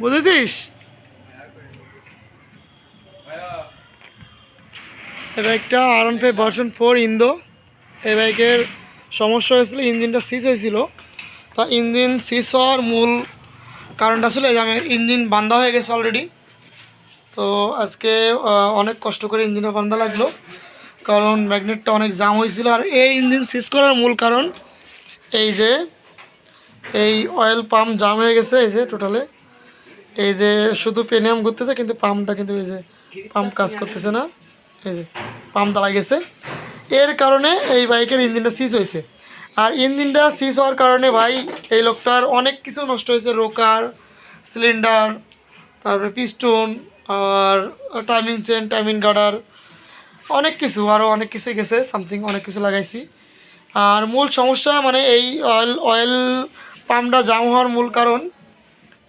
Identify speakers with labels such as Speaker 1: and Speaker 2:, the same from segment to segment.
Speaker 1: বুঝেছিস? এই বাইকটা আর ওয়ান ফাইভ ভার্সন ফোর ইন্দো এই বাইকের সমস্যা হয়েছিল, ইঞ্জিনটা সিজ হয়েছিল। তা ইঞ্জিন সিজ হওয়ার মূল কারণটা ছিল যে ইঞ্জিন বান্ধা হয়ে গেছে অলরেডি তো আজকে অনেক কষ্ট করে ইঞ্জিনটা বান্ধা লাগল। কারণ ম্যাগনেটটা অনেক জাম হয়েছিল। আর এই ইঞ্জিন সিজ করার মূল কারণ এই যে, এই অয়েল পাম্প জাম হয়ে গেছে এই যে টোটালে এই যে শুধু পেনিয়াম ঘুরতেছে, কিন্তু পাম্পটা কিন্তু এই যে পাম্প কাজ করতেছে না। এই যে পাম্প দাঁড়ায় গেছে। এর কারণে এই বাইকের ইঞ্জিনটা সিজ হয়েছে। আর ইঞ্জিনটা সিজ হওয়ার কারণে ভাই এই লোকটার অনেক কিছু নষ্ট হয়েছে। রোকার, সিলিন্ডার, তারপরে পিস্টন আর টাইমিং চেন টাইমিং গার্ডার অনেক কিছু আরও অনেক কিছুই গেছে। সামথিং অনেক কিছু লাগাইছি। আর মূল সমস্যা মানে এই অয়েল অয়েল পাম্পটা জাম হওয়ার মূল কারণ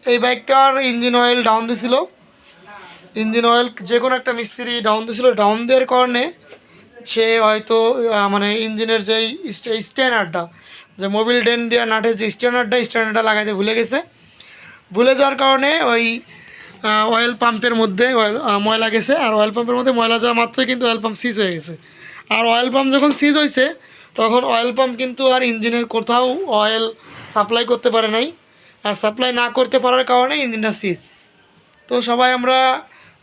Speaker 1: এই বাইকটার ইঞ্জিন অয়েল ডাউন দিছিল। ইঞ্জিন অয়েল যে কোনো একটা মিস্ত্রি ডাউন দিছিল। ডাউন দেওয়ার কারণে সে হয়তো মানে ইঞ্জিনের যেই স্ট্যান্ডার্ডটা যে মোবিল ডেন দেওয়া নাটের যে স্ট্যান্ডার্ডটা স্ট্যান্ডার্ডটা লাগাইতে ভুলে গেছে। ভুলে যাওয়ার কারণে ওই অয়েল পাম্পের মধ্যে আহ, ময়লা গেছে। আর অয়েল পাম্পের মধ্যে ময়লা যাওয়া মাত্রই কিন্তু অয়েল পাম্প সিজ হয়ে গেছে। আর অয়েল পাম্প যখন সিজ হয়েছে তখন অয়েল পাম্প কিন্তু আর ইঞ্জিনের কোথাও অয়েল সাপ্লাই করতে পারে নাই। সাপ্লাই না করতে পারার কারণে ইঞ্জিনটা সিজ তো সবাই আমরা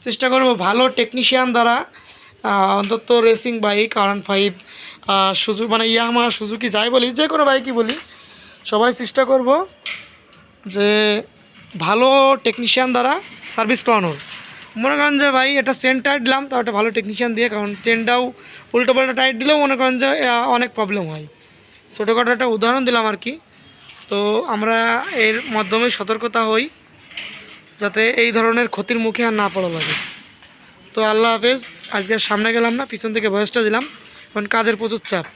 Speaker 1: চেষ্টা করব ভালো টেকনিশিয়ান দ্বারা অন্তত রেসিং বাইক আর ফাইভ সুজু মানে ইয়ামা সুজুকি যাই বলি, যে কোনো বাইকই বলি, সবাই চেষ্টা করব যে ভালো টেকনিশিয়ান দ্বারা সার্ভিস করানোর। মনে করেন যে ভাই এটা চেন টাইট দিলাম, তাও একটা ভালো টেকনিশিয়ান দিয়ে, কারণ চেনটাও উল্টো পাল্টা টাইট দিলেও মনে করেন যে অনেক প্রবলেম হয়। ছোটোখাটো একটা উদাহরণ দিলাম আর কি। তো আমরা এর মাধ্যমে সতর্কতা হই যাতে এই ধরনের ক্ষতির মুখে আর না পড়া লাগে। তো আল্লাহ হাফেজ, আজকে সামনে গেলাম না, পিছন থেকে বয়সটা দিলাম। কারণ কাজের প্রচুর চাপ।